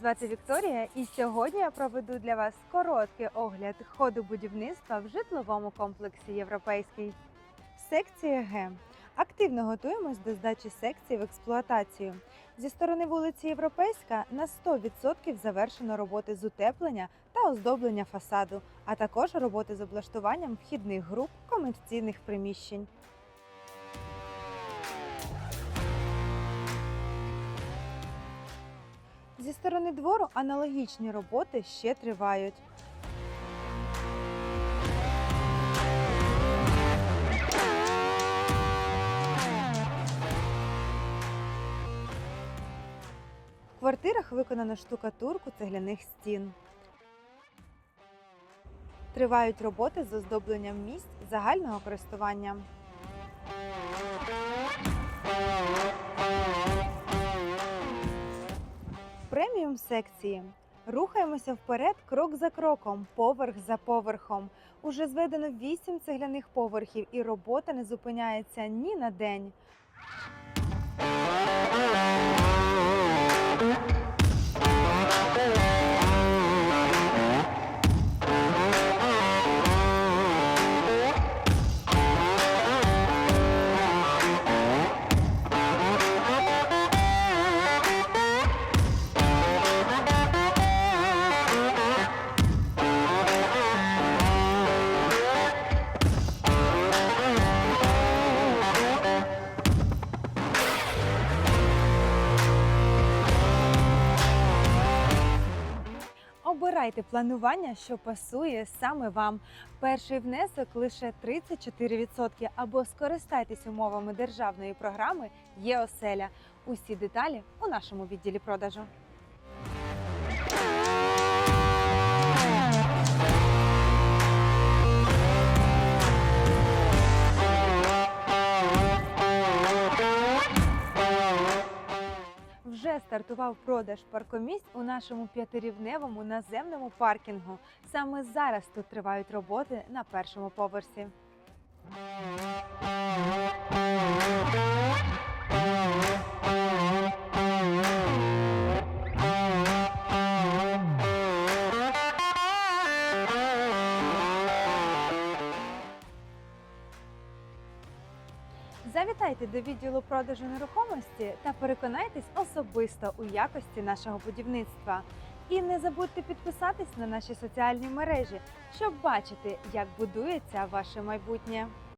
звати Вікторія, і сьогодні я проведу для вас короткий огляд ходу будівництва в житловому комплексі Європейський. Секція Г. Активно готуємось до здачі секції в експлуатацію. Зі сторони вулиці Європейська на 100% завершено роботи з утеплення та оздоблення фасаду, а також роботи з облаштуванням вхідних груп комерційних приміщень. Зі сторони двору аналогічні роботи ще тривають. В квартирах виконано штукатурку цегляних стін. Тривають роботи з оздобленням місць загального користування. Преміум секції. Рухаємося вперед крок за кроком, поверх за поверхом. Уже зведено 8 цегляних поверхів, і робота не зупиняється ні на день. Обирайте планування, що пасує саме вам. Перший внесок лише 34% або скористайтесь умовами державної програми Є оселя. Усі деталі у нашому відділі продажу. Вже стартував продаж паркомісць у нашому п'ятирівневому наземному паркінгу. Саме зараз тут тривають роботи на першому поверсі. Завітайте до відділу продажу нерухомості та переконайтесь особисто у якості нашого будівництва. І не забудьте підписатись на наші соціальні мережі, щоб бачити, як будується ваше майбутнє.